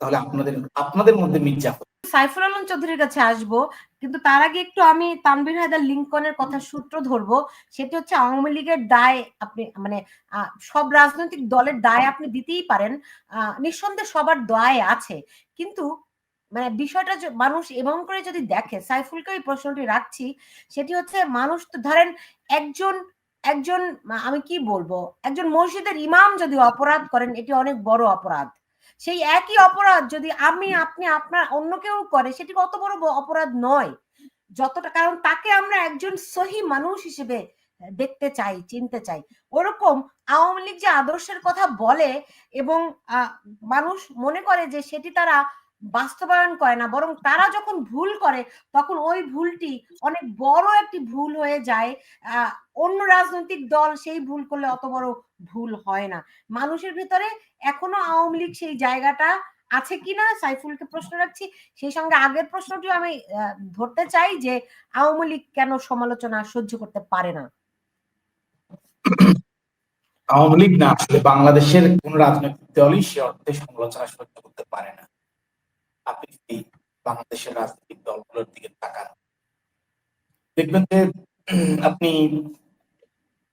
তাহলে আপনাদের আপনাদের মধ্যে মির্জাফর সাইফুল আলম চৌধুরীর কাছে আসব, কিন্তু তার আগে একটু আমি তানভীর হায়দার লিঙ্কনের কথা সূত্র ধরবো। সেটি হচ্ছে আওয়ামী লীগের দায় আপনি মানে সব রাজনৈতিক দলের দায় আপনি দিতেই পারেন। নিঃসন্দেহে সবার দায় আছে। কিন্তু মানে বিষয়টা মানুষ এবং করে যদি দেখে, সাইফুলকে ওই প্রশ্নটি রাখছি, সেটি হচ্ছে মানুষ তো ধরেন একজন একজন, আমি কি বলব, একজন মসজিদের ইমাম যদি অপরাধ করেন, এটি অনেক বড় অপরাধ। সেই একই অপরাধ যদি আমি আপনি আপনার অন্য কেউ করে সেটি কত বড় অপরাধ নয়। যতটা কারণ তাকে আমরা একজন সহি মানুষ হিসেবে দেখতে চাই চিনতে চাই। ওরকম আওয়ামী লীগ যে আদর্শের কথা বলে এবং আহ, মানুষ মনে করে যে সেটি তারা বাস্তবায়ন করে না, বরং তারা যখন ভুল করে, তখন ওই ভুলটি অনেক বড় একটি ভুল হয়ে যায়। অন্য রাজনৈতিক দল সেই ভুল করলে অত বড় ভুল হয় না। মানুষের ভিতরে এখনও আওয়ামী লীগ সেই জায়গাটা আছে কিনা সাইফুলকে প্রশ্ন রাখছি। সেই সঙ্গে আগের প্রশ্নটিও আমি ধরতে চাই যে আওয়ামী লীগ কেন সমালোচনা সহ্য করতে পারে না? আওয়ামী লীগ না আসলে বাংলাদেশের কোন রাজনৈতিক দলই সে অর্থে সমালোচনা সহ্য করতে পারে না। আপনি যদি বাংলাদেশের রাজনৈতিক দলগুলোর দিকে তাকান? দেখবেন যে, আপনি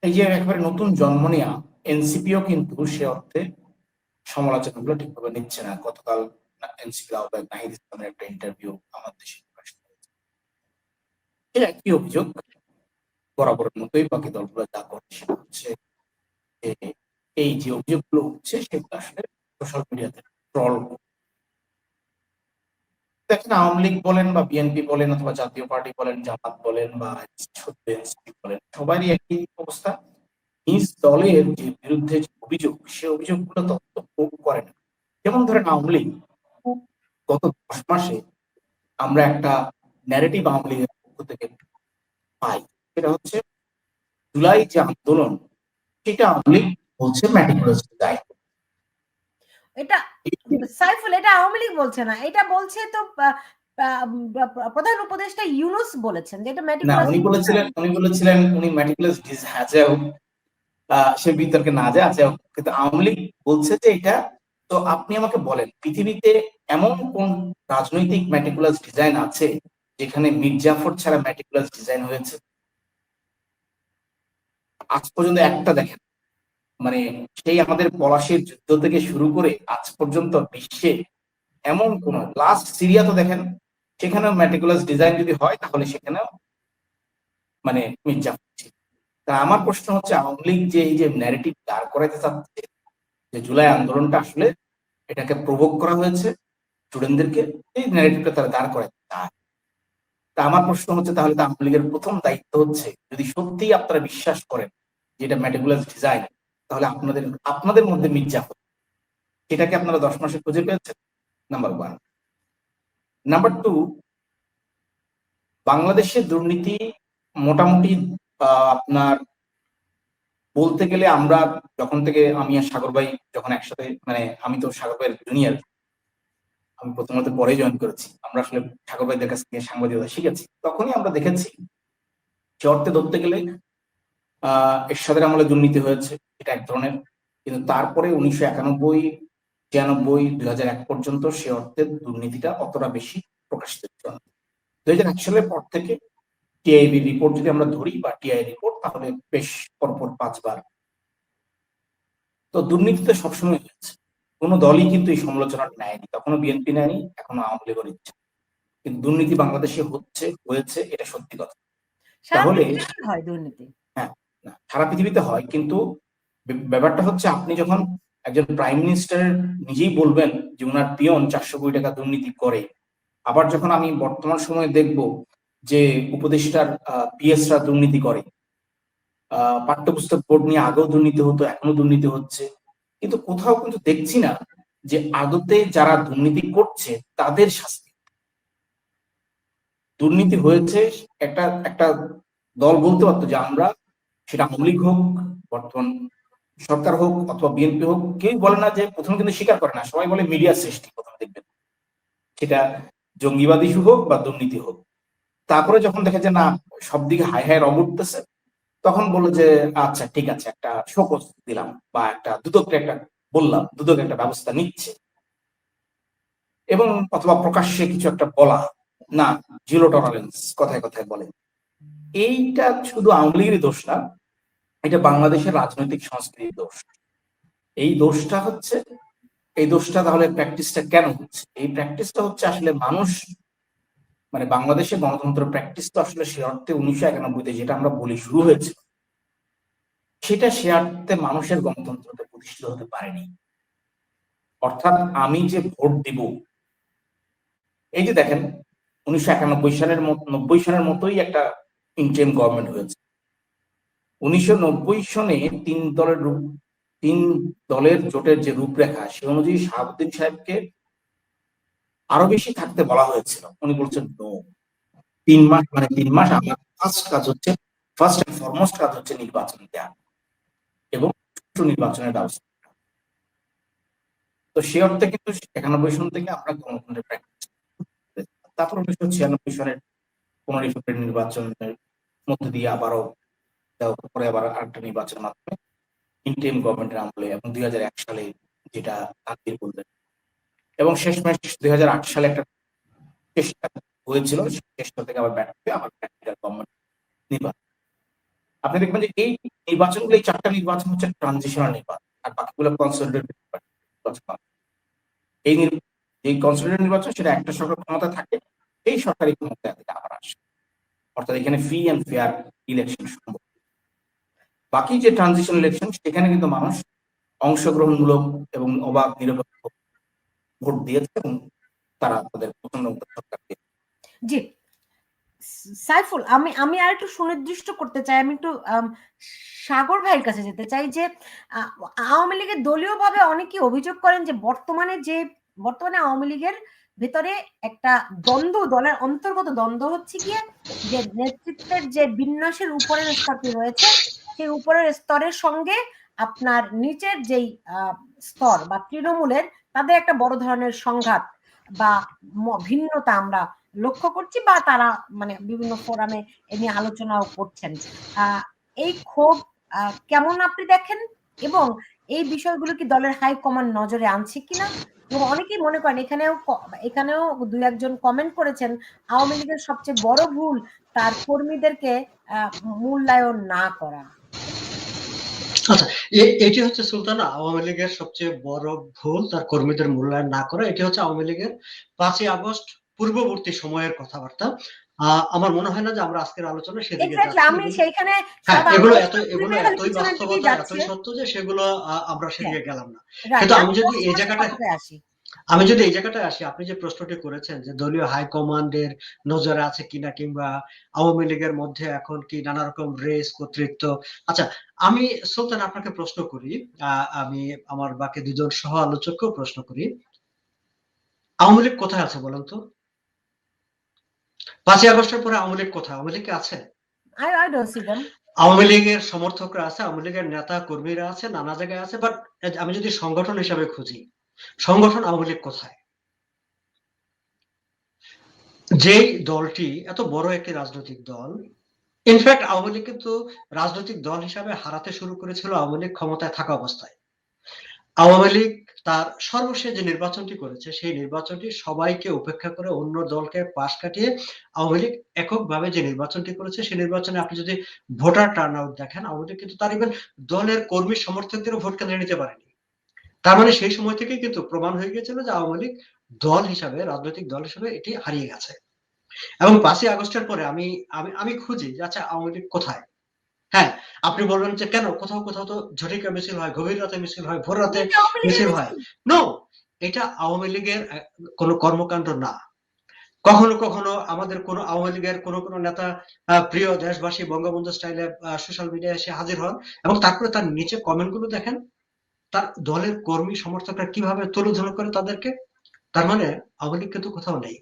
এই যে একেবারে নতুন জন্ম নেওয়া এনসিপিও কিন্তু সে অর্থে সমালোচনাগুলো ঠিকভাবে নিচ্ছে না। গতকাল এনসিপি আহ্বায়ক নাহিদ ইসলামের একটা ইন্টারভিউ আমার দেশে এই একই অভিযোগ বরাবরের মতোই বাকি দলগুলো যা করে হচ্ছে এই যে অভিযোগগুলো হচ্ছে সেগুলো আসলে সোশ্যাল মিডিয়াতে ট্রল দেখেন আওয়ামী লীগ বলেন বা বিএনপি বলেন অথবা জাতীয় পার্টি বলেন, জামাত বলেন বা বলেন, সবারই একই অবস্থা। নিজ দলের যে বিরুদ্ধে যে অভিযোগ, সে অভিযোগগুলো প্রয়োগ করে না। যেমন ধরেন আওয়ামী লীগ, গত দশ মাসে আমরা একটা ন্যারেটিভ আওয়ামী লীগের পক্ষ থেকে পাই। সেটা হচ্ছে, জুলাই যে আন্দোলন, সেটা আওয়ামী লীগ বলছে ম্যাটিকুলাস দায় এটা সাইফুল এটা আওয়ামী লীগ বলছে না এটা বলছে তো প্রধান উপদেষ্টা ইউনুস বলেছেন যে এটা meticulous উনি বলেছিলেন উনি বলেছিলেন উনি ম্যাটিকুলাস ডিজ সে বিতর্কে না যায় আছে কিন্তু আওয়ামী লীগ বলছে যে এটা তো আপনি আমাকে বলেন পৃথিবীতে এমন কোন রাজনৈতিক ম্যাটিকুলাস ডিজাইন আছে যেখানে মির্জাফর ছাড়া ম্যাটিকুলাস ডিজাইন হয়েছে? আজ পর্যন্ত একটা দেখেন। মানে সেই আমাদের পলাশির যুদ্ধ থেকে শুরু করে আজ পর্যন্ত বিশ্বে এমন কোন লাস্ট সিরিয়া তো দেখেন, সেখানেও ম্যাটিকুলাস ডিজাইন যদি হয় তাহলে সেখানেও মানে ছিল। তা আমার প্রশ্ন হচ্ছে, আওয়ামী লীগ যে এই যে ন্যারেটিভ দাঁড় করাইতে চাচ্ছে, যে জুলাই আন্দোলনটা আসলে এটাকে প্রভোগ করা হয়েছে স্টুডেন্টদেরকে এই ন্যারেটিভটা তারা দাঁড় করাইতে চায় তা আমার প্রশ্ন হচ্ছে, তাহলে আওয়ামী লীগের প্রথম দায়িত্ব হচ্ছে, যদি সত্যিই আপনারা বিশ্বাস করেন যেটা ম্যাটিকুলাস ডিজাইন তাহলে আপনাদের আপনাদের মধ্যে মির্জাফর সেটাকে আপনারা দশ মাসে খুঁজে পেয়েছেন? নাম্বার ওয়ান নাম্বার টু বাংলাদেশের দুর্নীতি মোটামুটি আপনার বলতে গেলে আমরা যখন থেকে আমি আর সাগর ভাই যখন একসাথে মানে আমি তো সাগর ভাইয়ের জুনিয়র আমি প্রথমত পরে জয়েন করেছি। আমরা আসলে সাগর ভাইদের কাছ থেকে সাংবাদিকতা শিখেছি। তখনই আমরা দেখেছি অর্থে ধরতে গেলে এরশাদের আমলে দুর্নীতি হয়েছে এটা এক ধরনের। কিন্তু তারপরে উনিশশো একানব্বই ছিয়ানব্বই দুই হাজার এক পর্যন্ত সে অর্থে দুর্নীতিটা অতটা বেশি প্রকাশিত ছিল না। দুই হাজার এক সালের পর থেকে টিআইবি রিপোর্ট যদি আমরা ধরি বা টিআই রিপোর্ট তাহলে বেশ পরপর পাঁচবার। তো দুর্নীতিতে সবসময় হয়েছে। কোনো দলই কিন্তু এই সমালোচনাটা নেয়নি। তখনও বিএনপি নেয়নি এখনও আওয়ামী লীগও নিচ্ছে। কিন্তু দুর্নীতি বাংলাদেশে হচ্ছে হয়েছে এটা সত্যি কথা। তাহলে- হয় দুর্নীতি। সারা পৃথিবীতে হয়, কিন্তু ব্যাপারটা হচ্ছে আপনি যখন একজন প্রাইম মিনিস্টার নিজেই বলবেন যে ওনার পিয়ন চারশো কোটি টাকা দুর্নীতি করে, আবার যখন আমি বর্তমান সময়ে দেখব যে উপদেষ্টার পিএসরা দুর্নীতি করে পাঠ্যপুস্তক বোর্ড নিয়ে আগেও দুর্নীতি হতো এখনও দুর্নীতি হচ্ছে, কিন্তু কোথাও কিন্তু দেখছি না যে আদতে যারা দুর্নীতি করছে তাদের শাস্তি। দুর্নীতি হয়েছে একটা একটা দল বলতে পারতো যে আমরা সেটা আওয়ামী হোক, বর্তমান সরকার হোক অথবা বিএনপি হোক কেউ বলে না যে প্রথমে কিন্তু স্বীকার করে না। সবাই বলে মিডিয়া সৃষ্টি, প্রথমে দেখবেন। সেটা জঙ্গিবাদ হোক বা দুর্নীতি হোক। তারপরে যখন দেখে যে না, সব দিকে হাই হাই রব উঠতেছে, তখন বলল যে আচ্ছা ঠিক আছে, একটা শোকজ দিলাম বা একটা দুদককে একটা বললাম, দুদক একটা ব্যবস্থা নিচ্ছে। এবং অথবা প্রকাশ্যে কিছু একটা বলা, না জিরো টলারেন্স কথায় কথায় বলে। এইটা শুধু আওয়ামী লীগেরই দোষ না, এটা বাংলাদেশের রাজনৈতিক সংস্কৃতির দোষ। এই দোষটা হচ্ছে, এই দোষটা তাহলে প্র্যাকটিসটা কেন হচ্ছে? এই প্র্যাকটিসটা হচ্ছে আসলে মানুষ মানে বাংলাদেশে গণতন্ত্র প্র্যাকটিস তো আসলে সে অর্থে উনিশশো একানব্বইতে যেটা আমরা বলি শুরু হয়েছে, সেটা সে অর্থে মানুষের গণতন্ত্রতে প্রতিষ্ঠিত হতে পারেনি। অর্থাৎ আমি যে ভোট দিব, এই যে দেখেন, উনিশশো একানব্বই সালের নব্বই সালের মতোই একটা ইন্টেম গভর্নমেন্ট হয়েছে। উনিশশো নব্বই সনে তিন দলের রূপ, তিন দলের জোটের যে রূপরেখা, সে অনুযায়ী শাহাবুদ্দিন সাহেবকে আরও বেশি থাকতে বলা হয়েছিল। উনি বলছেন নো তিন মাস মানে তিন মাস আমার ফার্স্ট কাজ হচ্ছে ফার্স্ট এন্ড ফরমোস্ট কাজ হচ্ছে নির্বাচন দেওয়া এবং নির্বাচনের ব্যবস্থা তো সে অর্থে কিন্তু একানব্বই সন থেকে আমরা গণতন্ত্রের প্র্যাকটিস তারপর উনিশশো ছিয়ানব্বই সনের পনেরোই ফেব্রুয়ারি নির্বাচনের মধ্যে দিয়ে আবারও পরে আবার আরেকটা নির্বাচনের মাধ্যমে ইন্টেম গভর্নমেন্টের আমলে এবং দুই হাজার এক সালে যেটা তাদের বললেন এবং শেষ ম্যাচ দুই হাজার আট সালে একটা চেষ্টা হয়েছিল চেষ্টা থেকে আবার ব্যাট হয়ে আবার গভর্নমেন্ট নির্বাচন। আপনি দেখবেন যে এই নির্বাচনগুলো, এই চারটা নির্বাচন হচ্ছে ট্রানজিশনাল নির্বাচন, আর বাকিগুলো কনসলিডেটেড নির্বাচন। এই এই কনসলিডেটেড নির্বাচন, সেটা একটা সরকার ক্ষমতা থাকে, এই সরকারি ক্ষমতা আবার আসে। অর্থাৎ এখানে ফ্রি অ্যান্ড ফেয়ার ইলেকশন সম্ভব। বাকি যে ট্রানজিশন ইলেকশন সেখানে কিন্তু মানুষ অংশগ্রহণমূলক এবং অবাধ নিরপেক্ষ ভোট দিয়েছে এবং তারা তাদের পছন্দ সরকারকে জি। সাইফুল, আমি আমি আর একটু সুনির্দিষ্ট করতে চাই। আমি একটু সাগর ভাইয়ের কাছে যেতে চাই যে আওয়ামী লীগের দলীয় ভাবে অনেকে অভিযোগ করেন যে বর্তমানে যে, বর্তমানে আওয়ামী লীগের ভেতরে একটা দ্বন্দ্ব, দলের অন্তর্গত দ্বন্দ্ব হচ্ছে গিয়ে যে নেতৃত্বের যে বিন্যাসের উপরের স্তরটি রয়েছে, সেই উপরের স্তরের সঙ্গে আপনার নিচের যেই স্তর বা তৃণমূলের তাদের একটা বড় ধরনের সংঘাত বা ভিন্নতা আমরা লক্ষ্য করছি বা তারা মানে বিভিন্ন ফোরামে এ নিয়ে আলোচনাও করছেন। এই ক্ষোভ কেমন আপনি দেখেন এবং এই বিষয়গুলো কি দলের হাইকমান্ড নজরে আনছে কিনা? এবং অনেকেই মনে করেন, এখানেও এখানেও দু একজন কমেন্ট করেছেন, আওয়ামী লীগের সবচেয়ে বড় ভুল তার কর্মীদেরকে মূল্যায়ন না করা। আচ্ছা এটি হচ্ছে সুলতানা, আওয়ামী লীগের সবচেয়ে বড় ভুল তার কর্মীদের মূল্যায়ন না করা। এটি হচ্ছে আওয়ামী লীগের পাঁচই আগস্ট পূর্ববর্তী সময়ের কথাবার্তা। আমার মনে হয় না যে আমরা আজকের আলোচনা সেদিকে এগুলো- হ্যাঁ এগুলো এত এগুলো এতই বাস্তবতা এতই সত্য যে সেগুলো আমরা সেদিকে গেলাম না। কিন্তু আমি যদি এই আসি। আমি যদি এই জায়গাটায় আসি আপনি যে প্রশ্নটি করেছেন যে দলীয় হাইকমান্ডের নজরে আছে কিনা কিংবা আওয়ামী লীগের মধ্যে এখন কি নানা রকম রেস কর্তৃত্ব? আচ্ছা আমি সুলতান আপনাকে প্রশ্ন করি আহ, আমি আমার বাকি দুজন সহ আলোচককেও প্রশ্ন করি। আওয়ামী লীগ কোথায় আছে বলেন তো? পাঁচই আগস্টের পরে আওয়ামী লীগ কোথায়? আওয়ামী লীগ আছে? I I don't see them Awami লীগের সমর্থকরা আছে আওয়ামী লীগের নেতা কর্মীরা আছে নানা জায়গায় আছে বাট আমি যদি সংগঠন হিসাবে খুঁজি সংগঠন আওয়ামী লীগ কোথায়? যেই দলটি এত বড় একটি রাজনৈতিক দল ইনফ্যাক্ট আওয়ামী লীগ কিন্তু রাজনৈতিক দল হিসাবে হারাতে শুরু করেছিল আওয়ামী লীগ ক্ষমতায় থাকা অবস্থায়। আওয়ামী লীগ তার সর্বশেষ যে নির্বাচনটি করেছে, সেই নির্বাচনটি সবাইকে উপেক্ষা করে অন্য দলকে পাশ কাটিয়ে আওয়ামী লীগ এককভাবে যে নির্বাচনটি করেছে, সেই নির্বাচনে আপনি যদি ভোটার টার্ন আউট দেখেন, আওয়ামী লীগ কিন্তু তার ইভেন দলের কর্মী সমর্থকদেরও ভোট কেন্দ্রে নিতে পারেনি। তার মানে সেই সময় থেকেই কিন্তু প্রমাণ হয়ে গেছিল যে আওয়ামী লীগ দল হিসাবে, রাজনৈতিক দল হিসাবে এটি হারিয়ে গেছে। এবং পাঁচই আগস্টের পরে আমি আমি আমি খুঁজি যে আচ্ছা আওয়ামী লীগ কোথায়? হ্যাঁ আপনি বলবেন যে কেন? কোথাও কোথাও তো ঝটিকা মিছিল হয় গভীর রাতে মিছিল হয় ভোর রাতে মিছিল হয়। নো এটা আওয়ামী লীগের কোনো কর্মকাণ্ড না। কখনো কখনো আমাদের কোন আওয়ামী লীগের কোন কোন নেতা প্রিয় দেশবাসী বঙ্গবন্ধু স্টাইলে সোশ্যাল মিডিয়ায় এসে হাজির হন এবং তারপরে তার নিচে কমেন্টগুলো দেখেন তার দলের কর্মী সমর্থকরা কীভাবে তুলোধুলো করে তাদেরকে? তার মানে আওয়ামী লীগ কিন্তু কোথাও নেই।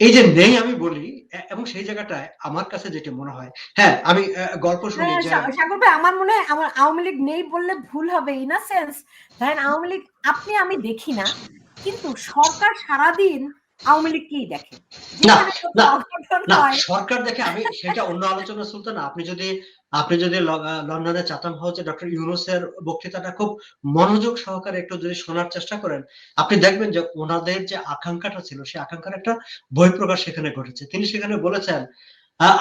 এই যে নেই আমি বলি এবং সেই জায়গাটায় আমার কাছে যেটা মনে হয় হ্যাঁ আমি গল্প শুনি হ্যাঁ, সাগর ভাই আমার মনে হয় আমার আওয়ামী লীগ নেই বললে ভুল হবে ইন আ সেন্স ধরেন আওয়ামী লীগ আপনি আমি দেখি না কিন্তু সরকার সারাদিন আওয়ামী লীগ কি দেখে? না, না, না সরকার দেখে আমি সেটা অন্য আলোচনা সুলতান আপনি যদি আপনি যদি লন্ডনে চাতাম হাউসে ডক্টর ইউনুসের বক্তৃতাটা খুব মনোযোগ সহকারে একটু যদি শোনার চেষ্টা করেন আপনি দেখবেন যে ওনাদের যে আকাঙ্ক্ষাটা ছিল সেই আকাঙ্ক্ষার একটা বই প্রকাশ সেখানে ঘটেছে। তিনি সেখানে বলেছেন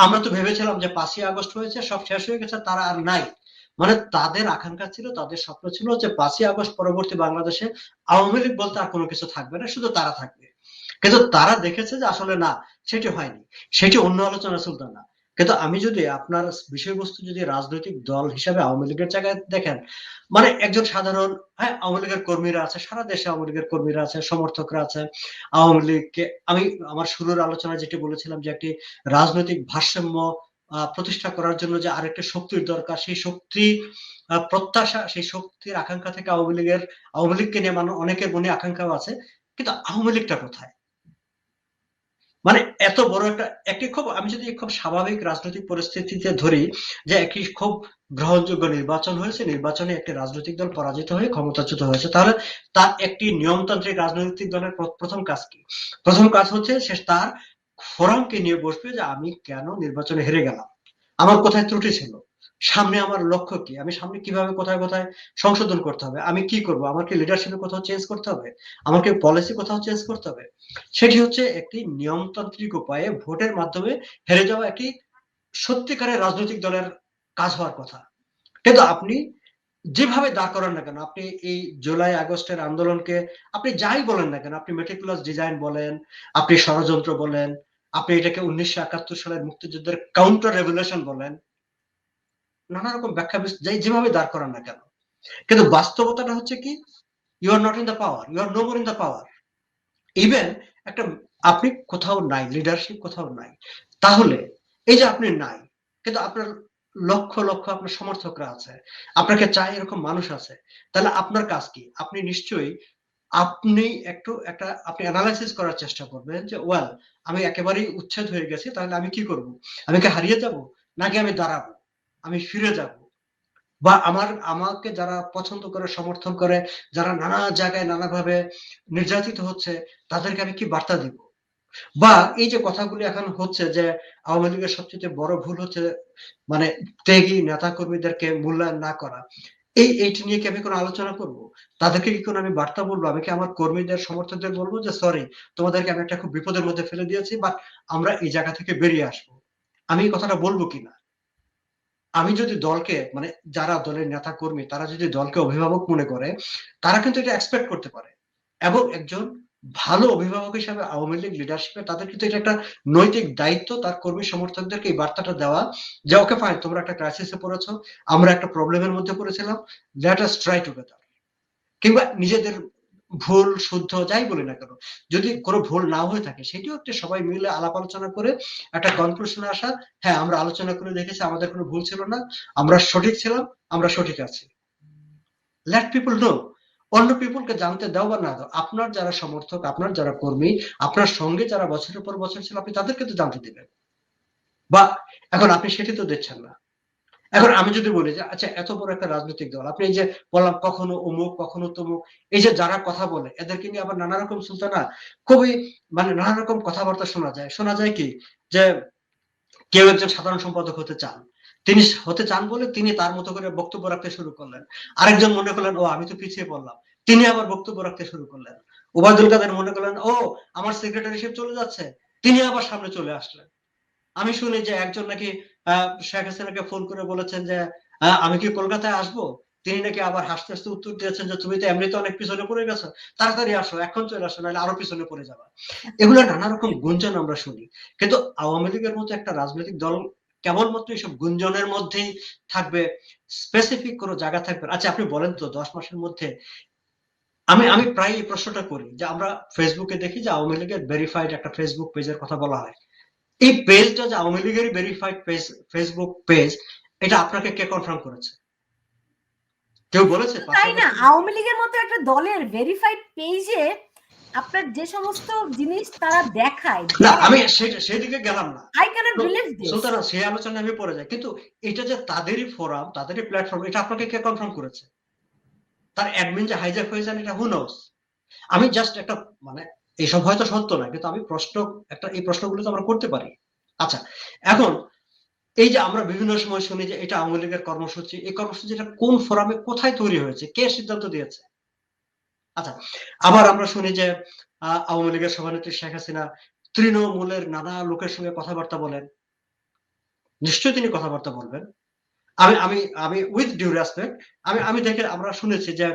আমরা তো ভেবেছিলাম যে পাঁচই আগস্ট হয়েছে সব শেষ হয়ে গেছে তারা আর নাই। মানে তাদের আকাঙ্ক্ষা ছিল তাদের স্বপ্ন ছিল যে পাঁচই আগস্ট পরবর্তী বাংলাদেশে আওয়ামী লীগ বলতে আর কোনো কিছু থাকবে না শুধু তারা থাকবে। কিন্তু তারা দেখেছে যে আসলে না, সেটি হয়নি। সেটি অন্য আলোচনা সুলতান না। কিন্তু আমি যদি আপনার বিষয়বস্তু যদি রাজনৈতিক দল হিসাবে আওয়ামী লীগের জায়গায় দেখেন মানে একজন সাধারণ হ্যাঁ আওয়ামী লীগের কর্মীরা আছে, সারা দেশে আওয়ামী লীগের কর্মীরা আছে, সমর্থকরা আছে। আওয়ামী লীগকে, আমি আমার শুরুর আলোচনায় যেটি বলেছিলাম যে একটি রাজনৈতিক ভারসাম্য প্রতিষ্ঠা করার জন্য যে আরেকটা শক্তির দরকার, সেই শক্তি প্রত্যাশা, সেই শক্তির আকাঙ্ক্ষা থেকে আওয়ামী লীগের, আওয়ামী লীগকে নিয়ে মানুষ অনেকের মনে আকাঙ্ক্ষাও আছে। কিন্তু আওয়ামী লীগটা কোথায়? মানে এত বড় একটা, একটি খুব, আমি যদি খুব স্বাভাবিক রাজনৈতিক পরিস্থিতিতে ধরি যে একটি খুব গ্রহণযোগ্য নির্বাচন হয়েছে, নির্বাচনে একটি রাজনৈতিক দল পরাজিত হয়ে ক্ষমতাচ্যুত হয়েছে, তাহলে তার একটি নিয়মতান্ত্রিক রাজনৈতিক দলের প্রথম কাজ কি? প্রথম কাজ হচ্ছে সে তার ফোরামকে নিয়ে বসবে যে আমি কেন নির্বাচনে হেরে গেলাম। আমার কোথায় ত্রুটি ছিল? সামনে আমার লক্ষ্য কি? আমি সামনে কীভাবে কোথায় কোথায় সংশোধন করতে হবে? আমি কি করব? আমাকে লিডারশিপে কোথাও চেঞ্জ করতে হবে? আমাকে পলিসি কোথাও চেঞ্জ করতে হবে? সেটি হচ্ছে একটি নিয়মতান্ত্রিক উপায়ে ভোটের মাধ্যমে হেরে যাওয়া একটি সত্যিকারের রাজনৈতিক দলের কাজ হওয়ার কথা। কিন্তু আপনি যেভাবে দাঁড় করান না কেন, আপনি এই জুলাই, আগস্টের আন্দোলনকে আপনি যাই বলেন না কেন, আপনি মেটিকুলাস ডিজাইন বলেন, আপনি ষড়যন্ত্র বলেন, আপনি এটাকে উনিশশো একাত্তর সালের মুক্তিযুদ্ধের কাউন্টার রেভলিউশন বলেন নানা রকম ব্যাখ্যা যাই যেভাবে দাঁড় করান না কেন? কিন্তু বাস্তবতাটা হচ্ছে কি? You are not in the power you are no more in the power even একটা আপনি কোথাও নাই লিডারশিপ কোথাও নাই। তাহলে এই যে আপনি নাই, কিন্তু আপনার লক্ষ লক্ষ আপনার সমর্থকরা আছে, আপনাকে চাই এরকম মানুষ আছে, তাহলে আপনার কাজ কি? আপনি নিশ্চয়ই আপনি একটু একটা আপনি অ্যানালাইসিস করার চেষ্টা করবেন যে ওয়েল আমি একেবারেই উচ্ছেদ হয়ে গেছি, তাহলে আমি কি করব? আমি কি হারিয়ে যাব? নাকি আমি দাঁড়াবো? আমি ফিরে যাব। বা আমার, আমাকে যারা পছন্দ করে, সমর্থন করে, যারা নানা জায়গায় নানাভাবে নির্যাতিত হচ্ছে, তাদেরকে আমি কি বার্তা দিব? বা এই যে কথাগুলি এখন হচ্ছে যে আওয়ামী লীগের সবচেয়ে বড় ভুল হচ্ছে মানে ত্যাগী নেতা কর্মীদেরকে মূল্যায়ন না করা, এই, এইটি নিয়ে কি আমি কোনো আলোচনা করব? তাদেরকে কি কোনো আমি বার্তা বলব? আমি কি আমার কর্মীদের, সমর্থকদের বলব যে, সরি, তোমাদেরকে আমি একটা খুব বিপদের মধ্যে ফেলে দিয়েছি, বাট আমরা এই জায়গা থেকে বেরিয়ে আসব? আমি এই কথাটা বলব কিনা? আমি যদি দলকে মানে যারা দলের নেতা কর্মী তারা যদি দলকে অভিভাবক মনে করে, তারা কিন্তু এটা এক্সপেক্ট করতে পারে। এবং একজন ভালো অভিভাবক হিসাবে আওয়ামী লীগ লিডারশিপে তাদের কিন্তু এটা একটা নৈতিক দায়িত্ব তার কর্মী সমর্থকদেরকে এই বার্তাটা দেওয়া যে, ওকে ফাইন তোমরা একটা ক্রাইসিসে পড়েছো, আমরা একটা প্রবলেমের মধ্যে পড়েছিলাম লেট আস ট্রাই টুগেদার কিংবা নিজেদের ভুল, শুদ্ধ, যাই বলি না কেন, যদি কোনো ভুল না হয়ে থাকে, সেটিও একটা সবাই মিলে আলাপ আলোচনা করে একটা কনক্লুশনে আসা হ্যাঁ আমরা আলোচনা করে দেখেছি, আমাদের কোনো ভুল ছিল না, আমরা সঠিক ছিলাম, আমরা সঠিক আছি। লেট পিপল নো অন্য পিপলকে জানতে দাও বা না দাও, আপনার যারা সমর্থক, আপনার যারা কর্মী, আপনার সঙ্গে যারা বছরের পর বছর ছিল, আপনি তাদেরকে তো জানতে দিবেন। বা এখন আপনি সেটি তো দিচ্ছেন না। এখন আমি যদি বলি যে আচ্ছা এত বড় একটা রাজনৈতিক দল, আপনি এই যে বললাম কখনো অমুক, কখনো তমুক, এই যে যারা কথা বলে, এদেরকে নিয়ে আবার নানা রকম সুলতানা, খুবই মানে নানা রকম কথাবার্তা শোনা যায়। শোনা যায় কি? যে কেউ একজন সাধারণ সম্পাদক হতে চান, তিনি হতে চান বলে তিনি তার মতো করে বক্তব্য রাখতে শুরু করলেন। আরেকজন মনে করলেন, ও, আমি তো পিছিয়ে পড়লাম। তিনি আবার বক্তব্য রাখতে শুরু করলেন। ওবায়দুল কাদের মনে করলেন, ও, আমার সেক্রেটারিশিপ চলে যাচ্ছে। তিনি আবার সামনে চলে আসলেন। আমি শুনি যে একজন নাকি শেখ হাসিনাকে ফোন করে বলেছেন যে আমি কি কলকাতায় আসব? তিনি নাকি আবার হাসতে হাসতে উত্তর দিয়েছেন যে, তুমি তো এমনিতে অনেক পিছনে পড়ে গেছো। তাড়াতাড়ি আসো, এখন চলে আসো, নাহলে আরও পিছনে পড়ে যাবা। এগুলো নানা রকম গুঞ্জন আমরা শুনি। কিন্তু আওয়ামী লীগের মতো একটা রাজনৈতিক দল কেবলমাত্র এইসব গুঞ্জনের মধ্যেই থাকবে স্পেসিফিক কোনো জায়গা থাকবে আচ্ছা আপনি বলেন তো, দশ মাসের মধ্যে আমি আমি প্রায় এই প্রশ্নটা করি যে, আমরা ফেসবুকে দেখি যে, আওয়ামী লীগের ভেরিফাইড একটা ফেসবুক পেজের কথা বলা হয়। এই পেজটা যে আওয়ামী লীগের ভেরিফাইড পেজ ফেসবুক পেজ এটা আপনাকে কে কনফার্ম করেছে? কেউ বলেছে? তাই না? আওয়ামী লীগের মতো একটা দলের ভেরিফাইড পেজে আপনার যে সমস্ত জিনিস তারা দেখায়। না আমি সেদিকে গেলাম না। আই ক্যানট বিলিভ দিস সুতরাং সেই আলোচনায় আমি পড়ে যাই। কিন্তু এটা যে তাদেরই ফোরাম তাদেরই প্ল্যাটফর্ম এটা আপনাকে কে কনফার্ম করেছে? তার অ্যাডমিন যে হাইজ্যাক হয়ে যান এটা হু নোস আমি জাস্ট একটা মানে এইসব হয়তো সত্য না কিন্তু আমি প্রশ্ন, একটা, এই প্রশ্নগুলো তো আমরা করতে পারি। আচ্ছা এখন এই যে আমরা বিভিন্ন সময় শুনি যে এটা আওয়ামী লীগের কর্মসূচি, এই কর্মসূচিটা কোন ফোরামে কোথায় তৈরি হয়েছে? কে সিদ্ধান্ত দিয়েছে? আচ্ছা আবার আমরা শুনি যে আওয়ামী লীগের সভানেত্রী শেখ হাসিনা তৃণমূলের নানা লোকের সঙ্গে কথাবার্তা বলেন। নিশ্চয়ই তিনি কথাবার্তা বলবেন। আমি আমি আমি উইথ ডিউ রেসপেক্ট আমি আমি দেখে আমরা শুনেছি যে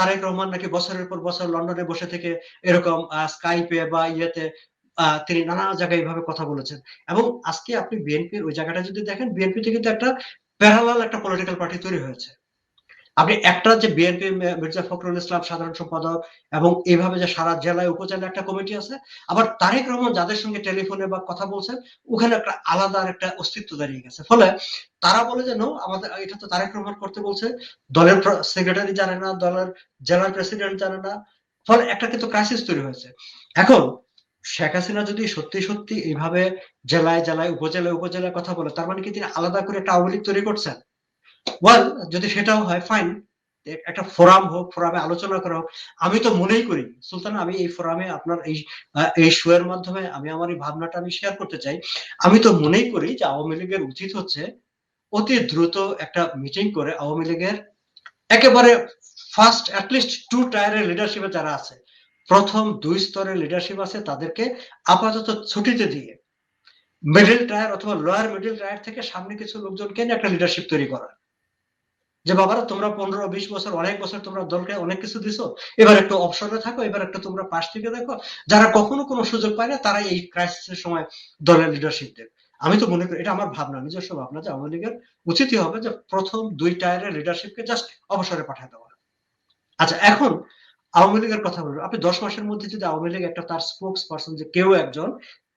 তারেক রহমান নাকি বছরের পর বছর লন্ডনে বসে থেকে এরকম স্কাইপে বা ইয়েতে তিনি নানা জায়গায় এইভাবে কথা বলেছেন। এবং আজকে আপনি বিএনপির ওই জায়গাটা যদি দেখেন বিএনপিতে কিন্তু একটা প্যারালাল একটা পলিটিক্যাল পার্টি তৈরি হয়েছে। আপনি একটা যে বিএনপি মির্জা ফখরুল ইসলাম সাধারণ সম্পাদক এবং এইভাবে যে সারা জেলায় উপজেলা একটা কমিটি আছে, আবার তারেক রহমান যাদের সঙ্গে টেলিফোনে বা কথা বলছেন, ওখানে একটা আলাদা একটা অস্তিত্ব দাঁড়িয়ে গেছে। ফলে তারা বলে যে, নো, আমাদের, এটা তো তারেক রহমান করতে বলছে, দলের সেক্রেটারি জানে না, দলের জেলার প্রেসিডেন্ট জানে না। ফলে একটা কিন্তু ক্রাইসিস তৈরি হয়েছে। এখন শেখ হাসিনা যদি সত্যি সত্যি এইভাবে জেলায় জেলায়, উপজেলায় উপজেলায় কথা বলে, তার মানে কি তিনি আলাদা করে একটা আওয়ামী লীগ তৈরি করছেন? ওয়েল যদি সেটাও হয় ফাইন একটা ফোরাম হোক ফোরামে আলোচনা করা হোক, আমি তো মনেই করি সুলতান, আমি এই ফোরামে আপনার এই এই শো এর মাধ্যমে আমি আমার এই ভাবনাটা আমি শেয়ার করতে চাই। আমি তো মনেই করি যে আওয়ামী লীগের উচিত হচ্ছে অতি দ্রুত একটা মিটিং করে আওয়ামী লীগের একেবারে ফার্স্ট অ্যাটলিস্ট টু টায়ারের লিডারশিপে যারা আছে, প্রথম দুই স্তরের লিডারশিপ আছে, তাদেরকে আপাতত ছুটিতে দিয়ে মিডল টায়ার অথবা লোয়ার মিডল টায়ার থেকে সামনে কিছু লোকজনকে একটা লিডারশিপ তৈরি করা যে বাবারা, তোমরা পনেরো, বিশ বছর, অনেক বছর তোমরা দলকে অনেক কিছু দিছো। এবার একটু অবসরে থাকো, এবার একটু তোমরা পাশ থেকে দেখো। যারা কখনো কোনো সুযোগ পায় না, তারাই এই ক্রাইসিসের সময় দলের লিডারশিপ দেবে আমি তো মনে করি, এটা আমার ভাবনা, নিজস্ব ভাবনা যে আওয়ামী লীগের উচিতই হবে যে প্রথম দুই টায়ারের লিডারশিপকে জাস্ট অবসরে পাঠিয়ে দেওয়া। আচ্ছা এখন আওয়ামী লীগের কথা বলব। আপনি দশ মাসের মধ্যে যদি আওয়ামী লীগ একটা তার স্পোক্স পার্সন যে কেউ একজন,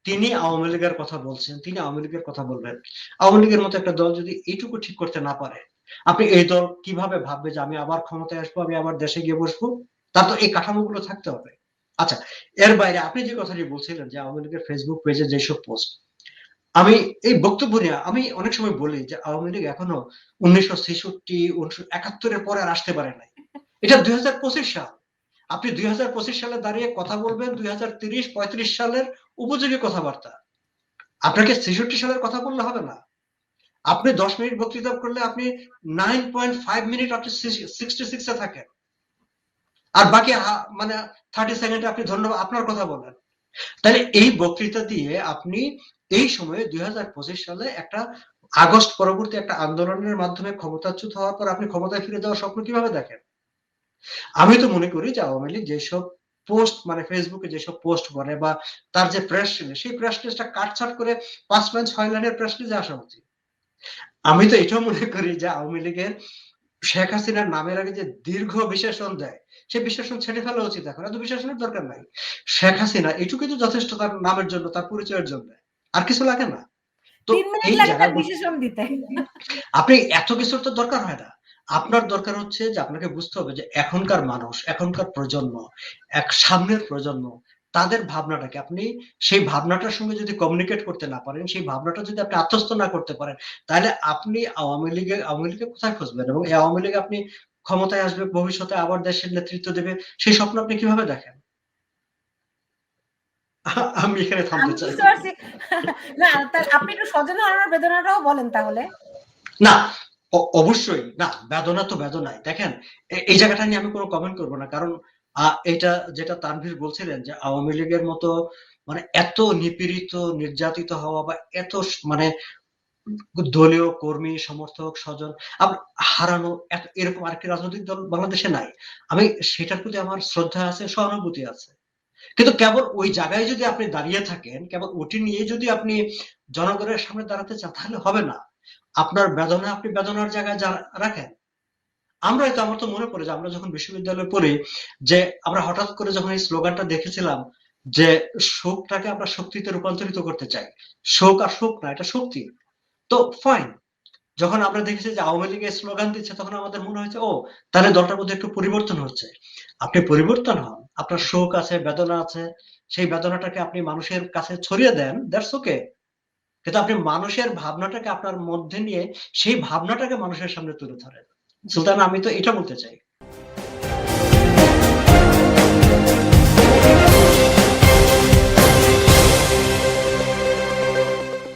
তিনি আওয়ামী লীগের কথা বলছেন, তিনি আওয়ামী লীগের কথা বলবেন। আওয়ামী লীগের মতো একটা দল যদি এইটুকু ঠিক করতে না পারে আপনি এই দল কীভাবে ভাববে যে আমি আবার ক্ষমতায় আসব, আমি আবার দেশে গিয়ে বসবো? তার তো এই কাঠামোগুলো থাকতে হবে। আচ্ছা এর বাইরে আপনি যে কথাটি বলছিলেন যে আওয়ামী লীগের ফেসবুক পেজে যেসব পোস্ট আমি এই বক্তব্য নিয়ে আমি অনেক সময় বলি যে আওয়ামী লীগ এখনও উনিশশো ছেষট্টি, উনিশশো একাত্তরের পরে আর আসতে পারে নাই। এটা দুই হাজার পঁচিশ সাল। আপনি দুই হাজার পঁচিশ সালে দাঁড়িয়ে কথা বলবেন, দুই হাজার তিরিশ, পঁয়ত্রিশ সালের উপযোগী কথাবার্তা। আপনাকে ছেষট্টি সালের কথা বললে হবে না। আপনি দশ মিনিট বক্তৃতা করলে আপনি নাইন পয়েন্ট ফাইভ মিনিট আপনি সিক্সটি সিক্সে থাকেন। আর বাকি মানে থার্টি সেকেন্ডে আপনি ধন্যবাদ আপনার কথা বলেন। তাহলে এই বক্তৃতা দিয়ে আপনি এই সময়ে দুই হাজার পঁচিশ সালে একটা আগস্ট পরবর্তী একটা আন্দোলনের মাধ্যমে ক্ষমতাচ্যুত হওয়ার পর আপনি ক্ষমতায় ফিরে যাওয়ার স্বপ্ন কীভাবে দেখেন? আমি তো মনে করি যে আওয়ামী লীগ যেসব পোস্ট মানে ফেসবুকে যেসব পোস্ট করে বা তার যে প্রেস সেই প্রেস রিলিজটা কাটছাট করে পাঁচ লাইন ছয় লাইনের প্রেস রিলিজে আসা উচিত। আমি তো এটাও মনে করি যে আওয়ামী লীগের শেখ হাসিনার নামের আগে যে দীর্ঘ বিশেষণ দেয় সে বিশেষণ ছেড়ে ফেলা উচিত এখন। এত বিশেষণের দরকার নাই। শেখ হাসিনা এটুকুই তো যথেষ্ট তার নামের জন্য তার পরিচয়ের জন্য। আর কিছু লাগে না। তো এই আপনি এত কিছুর তো দরকার হয় না। আপনার দরকার হচ্ছে যে আপনাকে বুঝতে হবে যে এখনকার মানুষ এখনকার প্রজন্ম এক সামনের প্রজন্ম তাদের ভাবনাটাকে আপনি সেই ভাবনাটার সঙ্গে যদি কমিউনিকেট করতে না পারেন সেই ভাবনাটা যদি আপনি আত্মস্থ না করতে পারেন তাহলে আপনি আওয়ামী লীগে আওয়ামী লীগে কোথায় খুঁজবেন? এবং এই আওয়ামী লীগ আপনি ক্ষমতায় আসবে ভবিষ্যতে আবার দেশের নেতৃত্ব দেবে সেই স্বপ্ন আপনি কীভাবে দেখেন? আমি এখানে থামতে চাই। না আপনি একটু স্বজন হারানোর বেদনাটাও বলেন তাহলে। না অবশ্যই না বেদনা তো বেদনাই। দেখেন এই জায়গাটা নিয়ে আমি কোনো কমেন্ট করব না কারণ এটা যেটা তানভীর বলছিলেন যে আওয়ামী লীগের মতো মানে এত নিপীড়িত, নির্যাতিত হওয়া বা এত মানে দলীয় কর্মী, সমর্থক, স্বজন হারানো এরকম আরেকটি রাজনৈতিক দল বাংলাদেশে নাই। আমি সেটার প্রতি আমার শ্রদ্ধা আছে, সহানুভূতি আছে। কিন্তু কেবল ওই জায়গায় যদি আপনি দাঁড়িয়ে থাকেন, কেবল ওটি নিয়ে যদি আপনি জনগণের সামনে দাঁড়াতে চান, তাহলে হবে না। আপনার বেদনা আপনি বেদনার জায়গায় রাখেন। আমরা তো আমার তো মনে পড়ে যে আমরা যখন বিশ্ববিদ্যালয়ে পড়ি, যে আমরা হঠাৎ করে যখন এই স্লোগানটা দেখেছিলাম যে শোকটাকে আমরা শক্তিতে রূপান্তরিত করতে চাই, শোক আর শোক না, এটা শক্তি। তো ফাইন যখন আমরা দেখেছি যে আওয়ামী লীগ এই স্লোগান দিচ্ছে, তখন আমাদের মনে হয়েছে, ও, তাহলে দলটার মধ্যে একটু পরিবর্তন হচ্ছে। আপনি পরিবর্তন হন, আপনার শোক আছে, বেদনা আছে, সেই বেদনাটাকে আপনি মানুষের কাছে ছড়িয়ে দেন দ্যাটস ওকে কিন্তু আপনি মানুষের ভাবনাটাকে আপনার মধ্যে নিয়ে সেই ভাবনাটাকে মানুষের সামনে তুলে ধরেন। সুলতান আমি তো এটা বলতে চাই।